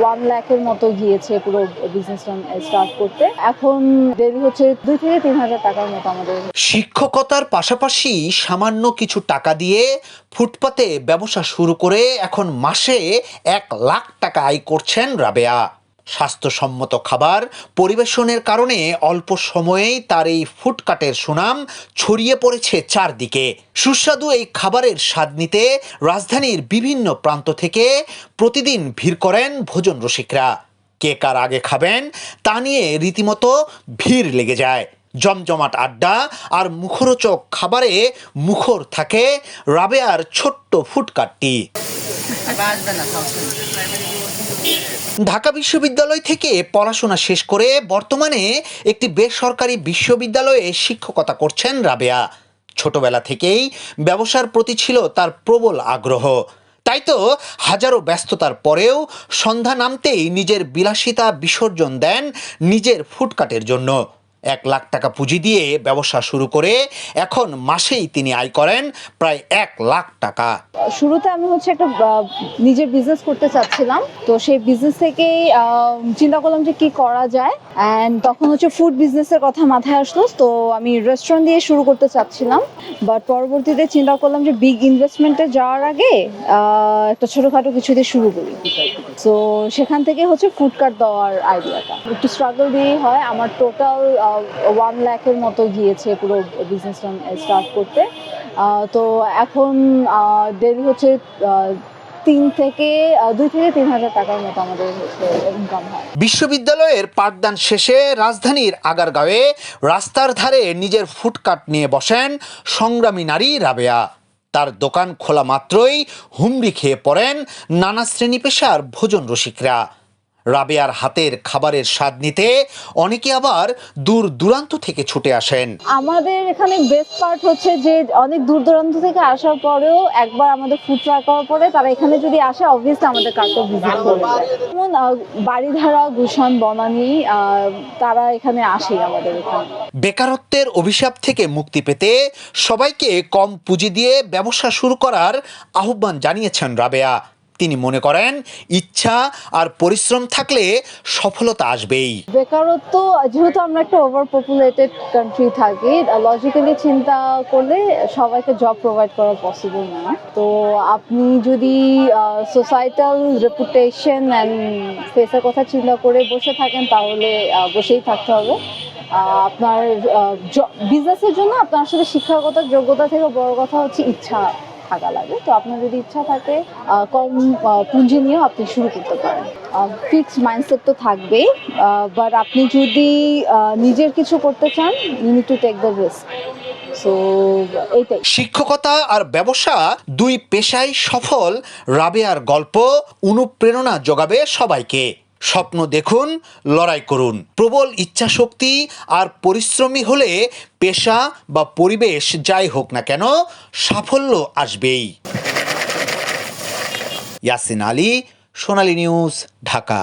One লাখের মতো গিয়েছে পুরো বিজনেসটা স্টার্ট করতে। এখন দেরি হচ্ছে দুই থেকে তিন হাজার টাকার মতো আমাদের। শিক্ষকতার পাশাপাশি সামান্য কিছু টাকা দিয়ে ফুটপাতে ব্যবসা শুরু করে এখন মাসে এক লাখ টাকা আয় করছেন রাবেয়া। স্বাস্থ্যসম্মত খাবার পরিবেশনের কারণে অল্প সময়েই তার এই ফুটকাটের সুনাম ছড়িয়ে পড়েছে চারদিকে। সুস্বাদু এই খাবারের স্বাদ নিতে রাজধানীর বিভিন্ন প্রান্ত থেকে প্রতিদিন ভিড় করেন ভোজন রসিকরা। কে কার আগে খাবেন তা নিয়ে রীতিমতো ভিড় লেগে যায়। জমজমাট আড্ডা আর মুখরোচক খাবারে মুখর থাকে রাবেয়ার ছোট্ট ফুটকাটটি। ঢাকা বিশ্ববিদ্যালয় থেকে পড়াশোনা শেষ করে বর্তমানে একটি বেসরকারি বিশ্ববিদ্যালয়ে শিক্ষকতা করছেন রাবেয়া। ছোটবেলা থেকেই ব্যবসার প্রতি ছিল তার প্রবল আগ্রহ। তাই তো হাজারো ব্যস্ততার পরেও সন্ধ্যা নামতেই নিজের বিলাসিতা বিসর্জন দেন নিজের ফুটকাটের জন্য। এক লাখ টাকা পুঁজি দিয়ে ব্যবসা শুরু করে এখন মাসেই তিনি আয় করেন প্রায় এক লাখ টাকা। শুরুতে আমি হচ্ছে একটা নিজের বিজনেস করতে চাচ্ছিলাম। তো সেই বিজনেস থেকেই চিন্তা করলাম যে কি করা যায়। অ্যান্ড তখন হচ্ছে ফুড বিজনেসের কথা মাথায় আসলো। তো আমি রেস্টুরেন্ট দিয়ে শুরু করতে চাচ্ছিলাম। বাট পরবর্তীতে চিন্তা করলাম যে বিগ ইনভেস্টমেন্টে যাওয়ার আগে একটা ছোটোখাটো কিছু দিয়ে শুরু করি। তো সেখান থেকে হচ্ছে ফুড কার্ট দেওয়ার আইডিয়াটা একটু স্ট্রাগল দিয়েই হয়। আমার টোটাল ওয়ান লাখের মতো গিয়েছে পুরো বিজনেসটা স্টার্ট করতে। তো এখন দেরি হচ্ছে তিন থেকে দুই থেকে তিন হাজার টাকার মতো আমাদের ইনকাম হয়। বিশ্ববিদ্যালয়ের পাঠদান শেষে রাজধানীর আগারগাঁওয়ে রাস্তার ধারে নিজের ফুটকাট নিয়ে বসেন সংগ্রামী নারী রাবেয়া। তার দোকান খোলা মাত্রই হুমড়ি খেয়ে পড়েন নানা শ্রেণি পেশার ভোজন রসিকরা। রাবেয়ার হাতের খাবারের স্বাদ নিতে অনেকে আবার দূর দূরান্ত থেকে ছুটে আসেন। আমাদের এখানে বেস্ট পার্ট হচ্ছে যে অনেক দূর দূরান্ত থেকে আসার পরেও একবার আমাদের ফুড ট্রাই করার পরে তারা এখানে যদি আসে অবভিয়াসলি আমাদের কার্টটা ভিজিট করে যায় যেমন বাড়িধারা গুলশান বনানী তারা এখানে আসে আমাদের এখানে। বেকারত্বের অভিশাপ থেকে মুক্তি পেতে সবাইকে কম পুঁজি দিয়ে ব্যবসা শুরু করার আহ্বান জানিয়েছেন রাবেয়া। তিনি মনে করেন, ইচ্ছা আর পরিশ্রম থাকলে সফলতা আসবেই। বেকারত্ব, যেহেতু আমরা একটা ওভার পপুলেটেড কান্ট্রি থাকি লজিক্যালি চিন্তা করলে সবাইকে জব প্রোভাইড করা পসিবল না। তো আপনি যদি সোসাইটাল রেপুটেশন অ্যান্ড ফেসের কথা চিন্তা করে বসে থাকেন, তাহলে বসেই থাকতে হবে। আপনার বিজনেসের জন্য আপনার আসলে শিক্ষাগত যোগ্যতা থেকে বড় কথা হচ্ছে ইচ্ছা। থাকা লাগে। তো আপনার যদি ইচ্ছা থাকে কম পুঁজি নিয়েও আপনি শুরু করতে পারেন। ফিক্সড মাইন্ডসেট তো থাকবেই বাট আপনি যদি নিজের কিছু করতে চান you need to take the risk শিক্ষকতা আর ব্যবসা দুই পেশায় সফল। রাবেয়ার গল্প, অনুপ্রেরণা যোগাবে সবাইকে। স্বপ্ন দেখুন, লড়াই করুন। প্রবল ইচ্ছাশক্তি আর পরিশ্রমী হলে পেশা বা পরিবেশ যাই হোক না কেন, সাফল্য আসবেই। ইয়াসিন আলী, সোনালী নিউজ, ঢাকা।